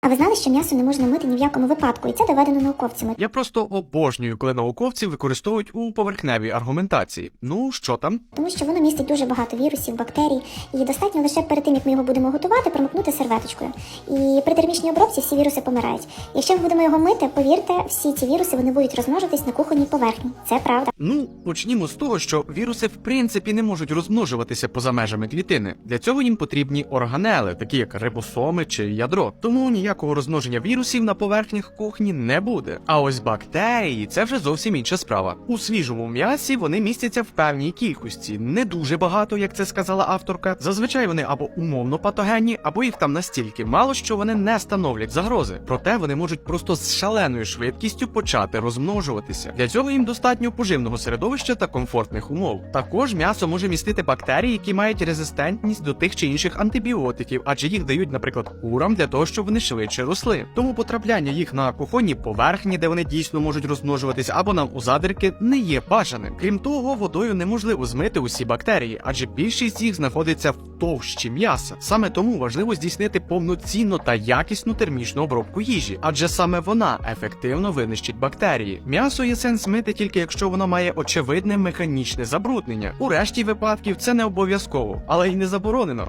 А ви знали, що м'ясо не можна мити ні в якому випадку, і це доведено науковцями. Я просто обожнюю, коли науковці використовують у поверхневій аргументації. Ну що там? Тому що воно містить дуже багато вірусів, бактерій, і достатньо лише перед тим, як ми його будемо готувати, промокнути серветочкою. І при термічній обробці всі віруси помирають. Якщо ми будемо його мити, повірте, всі ці віруси вони будуть розмножитись на кухонній поверхні. Це правда. Ну, почнімо з того, що віруси в принципі не можуть розмножуватися поза межами клітини. Для цього їм потрібні органели, такі як рибосоми чи ядро. Тому ніякого розмноження вірусів на поверхнях кухні не буде. А ось бактерії це вже зовсім інша справа. У свіжому м'ясі вони містяться в певній кількості, не дуже багато, як це сказала авторка. Зазвичай вони або умовно патогенні, або їх там настільки мало, що вони не становлять загрози. Проте вони можуть просто з шаленою швидкістю почати розмножуватися. Для цього їм достатньо поживного середовища та комфортних умов. Також м'ясо може містити бактерії, які мають резистентність до тих чи інших антибіотиків, адже їх дають, наприклад, курам для того, щоб вони швидше росли. Тому потрапляння їх на кухонні поверхні, де вони дійсно можуть розмножуватися, або нам у задирки, не є бажаним. Крім того, водою неможливо змити усі бактерії, адже більшість їх знаходиться в товщі м'яса. Саме тому важливо здійснити повноцінну та якісну термічну обробку їжі, адже саме вона ефективно винищить бактерії. М'ясо є сенс мити тільки якщо воно має очевидне механічне забруднення. У решті випадків це не обов'язково, але й не заборонено.